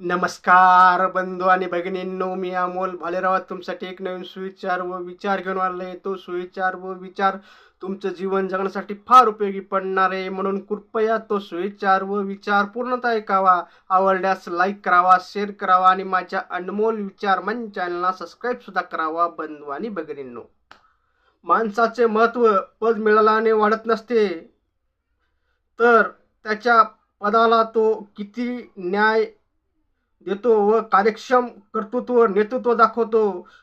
नमस्कार बंधू आणि भगिनींनो मी अमोल भालेराव तुमच्यासाठी एक नवीन सुविचार व विचार घेऊन आले तो सुविचार व विचार तुमचं जीवन जगण्यासाठी फार उपयोगी पडणार आहे. म्हणून कृपया तो सुविचार व विचार पूर्णतः ऐकावा. आवडल्यास लाईक करावा शेअर करावा आणि माझ्या अनमोल विचार मन चॅनलला सबस्क्राईब सुद्धा करावा बंधू आणि भगिनींनो. माणसाचे महत्त्व पद मिळाल्याने वाढत नसते. तर त्याच्या पदाला तो किती न्याय देतो व कार्यक्षम कर्तृत्व नेतृत्व दाखवतो.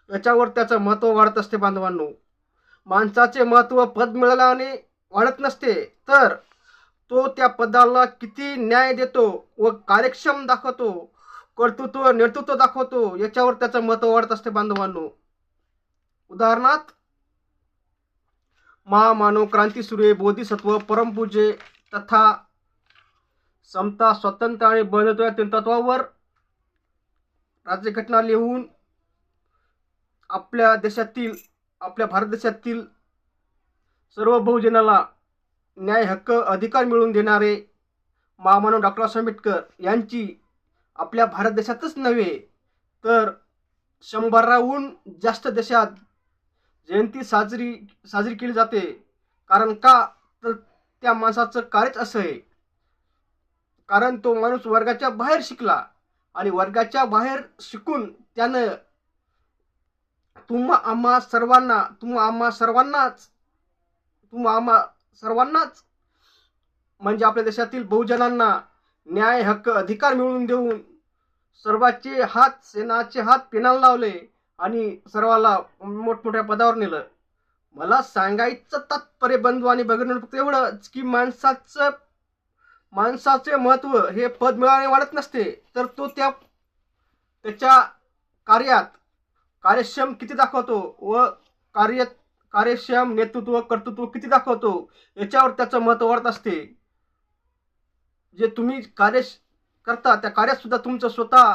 याच्यावर त्याचं महत्त्व वाढत असते बांधवांनो. माणसाचे महत्त्व पद मिळाल्याने वाढत नसते. तर तो त्या पदाला किती न्याय देतो व कार्यक्षम दाखवतो कर्तृत्व नेतृत्व दाखवतो याच्यावर त्याचं महत्त्व वाढत असते बांधवांनो. उदाहरणार्थ महामानव क्रांती सूर्य बोधिसत्व परमपूजे तथा समता स्वतंत्र आणि बंधुत्व या तीन तत्वावर राज्यघटना लिहून आपल्या देशातील आपल्या भारत देशातील सर्व बहुजनाला न्याय हक्क अधिकार मिळवून देणारे महामानव डॉक्टर आंबेडकर यांची आपल्या भारत देशातच नव्हे तर शंभराहून जास्त देशात जयंती साजरी साजरी केली जाते. कारण का? तर त्या माणसाचं कार्यच असं आहे. कारण तो माणूस वर्गाच्या बाहेर शिकला. आणि वर्गाच्या बाहेर शिकून त्यानं तुम्हा आम्हा सर्वांना तुम्हा आम्हा सर्वांनाच तुम्हा आम्हा सर्वांनाच म्हणजे आपल्या देशातील बहुजनांना न्याय हक्क अधिकार मिळवून देऊन सर्वाचे हात सेनाचे हात पेनाला लावले आणि सर्वाला मोठमोठ्या पदावर नेलं. मला सांगायचं तात्पर्य बंधू आणि बघणं फक्त एवढंच की माणसाचं माणसाचे महत्त्व हे पद मिळाने वाढत नसते तर तो त्या त्याच्या कार्यात कार्यक्षम किती दाखवतो व कार्य कार्यक्षम नेतृत्व कर्तृत्व किती दाखवतो याच्यावर त्याचं महत्त्व वाढत असते. जे तुम्ही कार्य करता त्या कार्यात सुद्धा तुमचं स्वतः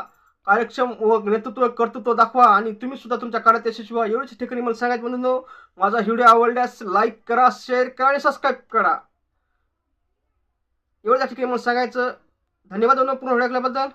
कार्यक्षम व नेतृत्व कर्तृत्व दाखवा आणि तुम्ही सुद्धा तुमच्या कार्यात यशस्वी व्हा. एवढ्याच ठिकाणी मला सांगायचं म्हणून माझा व्हिडिओ आवडल्यास लाईक करा शेअर करा आणि सबस्क्राईब करा. एवढ्या ठिकाणी मला सांगायचं. धन्यवाद पूर्ण ओळखल्याबद्दल